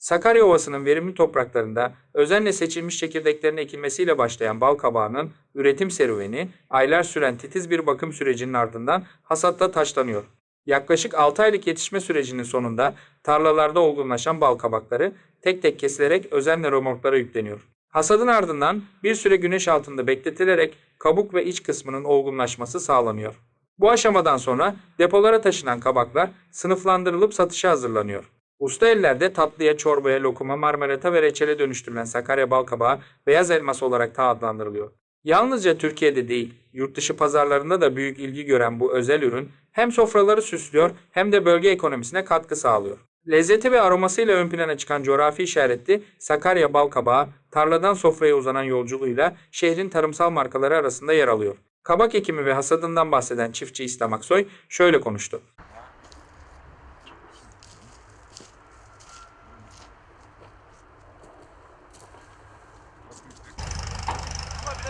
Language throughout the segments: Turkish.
Sakarya Ovası'nın verimli topraklarında özenle seçilmiş çekirdeklerin ekilmesiyle başlayan bal kabağının üretim serüveni aylar süren titiz bir bakım sürecinin ardından hasatta taşlanıyor. Yaklaşık 6 aylık yetişme sürecinin sonunda tarlalarda olgunlaşan bal kabakları tek tek kesilerek özenle römorklara yükleniyor. Hasadın ardından bir süre güneş altında bekletilerek kabuk ve iç kısmının olgunlaşması sağlanıyor. Bu aşamadan sonra depolara taşınan kabaklar sınıflandırılıp satışa hazırlanıyor. Usta ellerde tatlıya, çorbaya, lokuma, marmarata ve reçele dönüştürülen Sakarya balkabağı beyaz elmas olarak da adlandırılıyor. Yalnızca Türkiye'de değil, yurt dışı pazarlarında da büyük ilgi gören bu özel ürün hem sofraları süslüyor hem de bölge ekonomisine katkı sağlıyor. Lezzeti ve aromasıyla ön plana çıkan coğrafi işaretli Sakarya balkabağı tarladan sofraya uzanan yolculuğuyla şehrin tarımsal markaları arasında yer alıyor. Kabak ekimi ve hasadından bahseden çiftçi İslam Aksoy şöyle konuştu.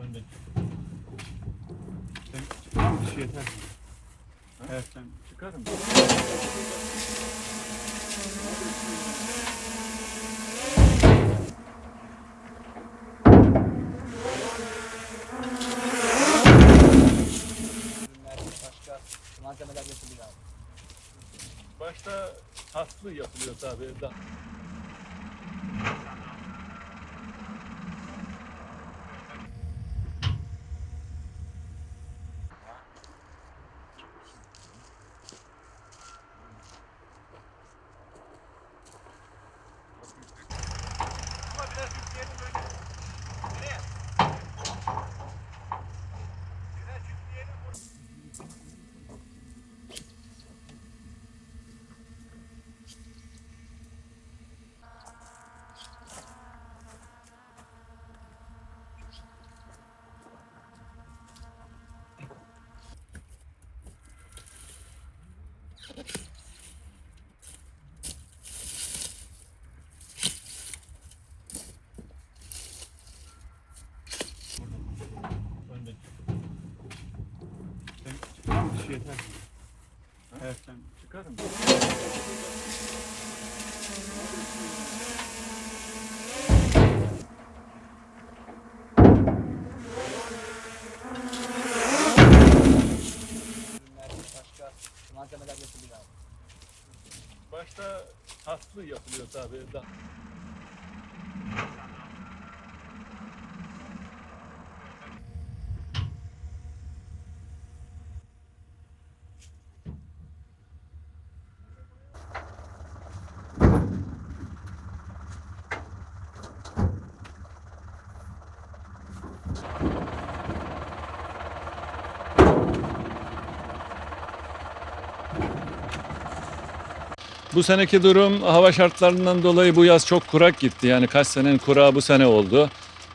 Önde. Sen çıkar mısın? Bir şey yeter. Evet sen çıkar? Başka malzemeler yapılıyor abi. Başta tatlı yapılıyor tabii. Da. Önde. Sen yeter. Evet sen çıkar başka malzemeler yapılıyor abi. Başta tatlı yapılıyor tabii. Bu seneki durum hava şartlarından dolayı bu yaz çok kurak gitti. Yani kaç senenin kurağı bu sene oldu.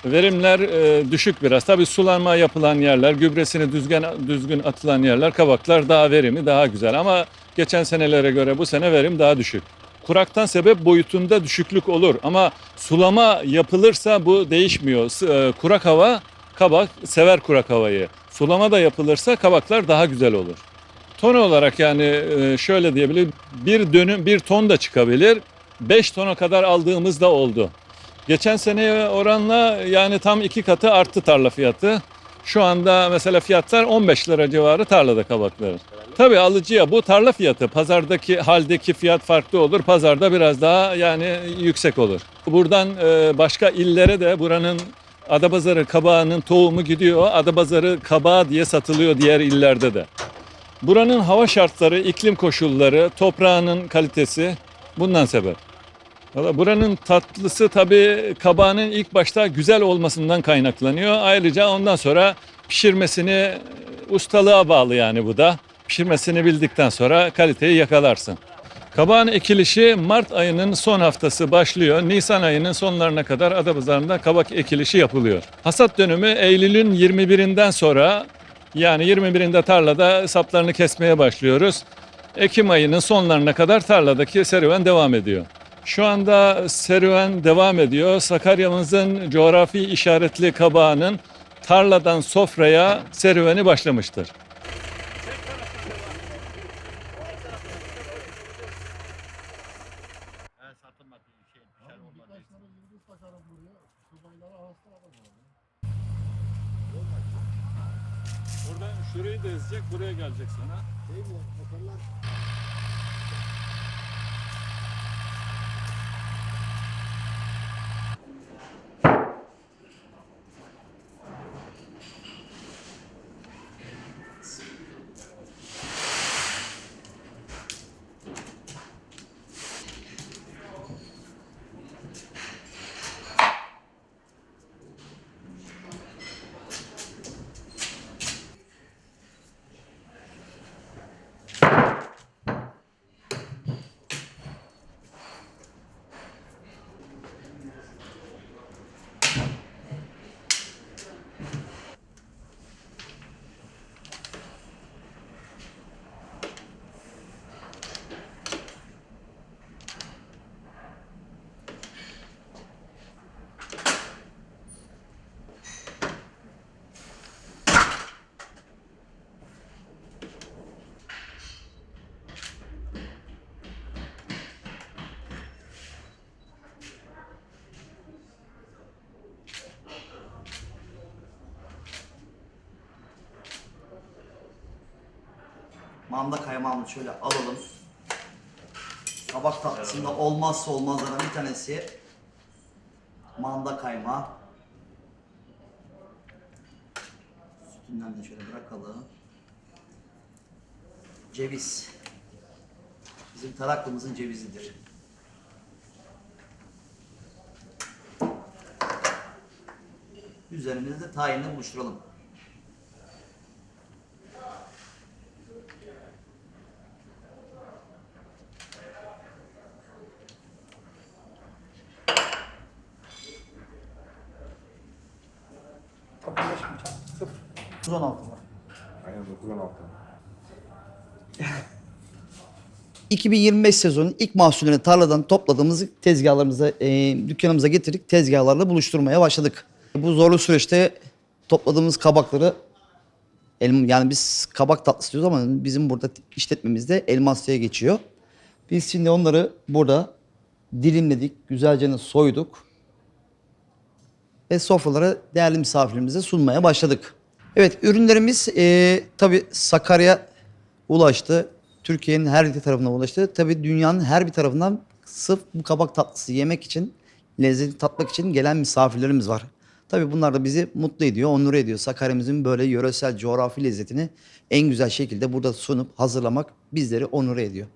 Verimler e, düşük biraz. Tabii sulanma yapılan yerler, gübresini düzgün düzgün atılan yerler, kabaklar daha verimi daha güzel. Ama geçen senelere göre bu sene verim daha düşük. Kuraktan sebep boyutunda düşüklük olur ama sulama yapılırsa bu değişmiyor. E, kurak hava kabak sever kurak havayı. Sulama da yapılırsa kabaklar daha güzel olur. Ton olarak yani e, şöyle diyebilir bir dönüm bir ton da çıkabilir. 5 tona kadar aldığımız da oldu. Geçen seneye oranla yani tam iki katı arttı tarla fiyatı. Şu anda mesela fiyatlar 15 lira civarı tarlada kabakların. Tabii alıcıya bu tarla fiyatı pazardaki haldeki fiyat farklı olur. Pazarda biraz daha yani yüksek olur. Buradan e, başka illere de buranın Adapazarı kabağının tohumu gidiyor. Adapazarı kabağı diye satılıyor diğer illerde de. Buranın hava şartları, iklim koşulları, toprağının kalitesi bundan sebep. Valla buranın tatlısı tabii kabağının ilk başta güzel olmasından kaynaklanıyor. Ayrıca ondan sonra pişirmesini ustalığa bağlı yani bu da. Pişirmesini bildikten sonra kaliteyi yakalarsın. Kabağın ekilişi Mart ayının son haftası başlıyor. Nisan ayının sonlarına kadar Adapazarı'nda kabak ekilişi yapılıyor. Hasat dönümü Eylül'ün 21'inden sonra yani 21'inde tarlada saplarını kesmeye başlıyoruz. Ekim ayının sonlarına kadar tarladaki serüven devam ediyor. Şu anda serüven devam ediyor. Sakarya'mızın coğrafi işaretli kabağının tarladan sofraya serüveni başlamıştır. Buradan şurayı da ezecek, buraya gelecek sana. Manda kaymağını şöyle alalım. Kabak tatlısında olmazsa olmazlardan bir tanesi manda kaymağı. Sütünden de şöyle bırakalım. Ceviz. Bizim taraklımızın cevizidir. Üzerine de tayinle buluşturalım. 116 var. Aynen 9-16. 2025 sezonun ilk mahsullerini tarladan topladığımız tezgahlarımıza, e, dükkanımıza getirdik. Tezgahlarla buluşturmaya başladık. Bu zorlu süreçte topladığımız kabakları elm, yani biz kabak tatlısı diyoruz ama bizim burada işletmemizde elmaslıya geçiyor. Biz şimdi onları burada dilimledik, güzelce soyduk ve sofralara değerli misafirlerimize sunmaya başladık. Evet ürünlerimiz e, tabi Sakarya ulaştı. Türkiye'nin her bir tarafına ulaştı. Tabi dünyanın her bir tarafından sırf bu kabak tatlısı yemek için, lezzeti tatmak için gelen misafirlerimiz var. Tabi bunlar da bizi mutlu ediyor, onur ediyor. Sakarya'mızın böyle yöresel coğrafi lezzetini en güzel şekilde burada sunup hazırlamak bizleri onur ediyor.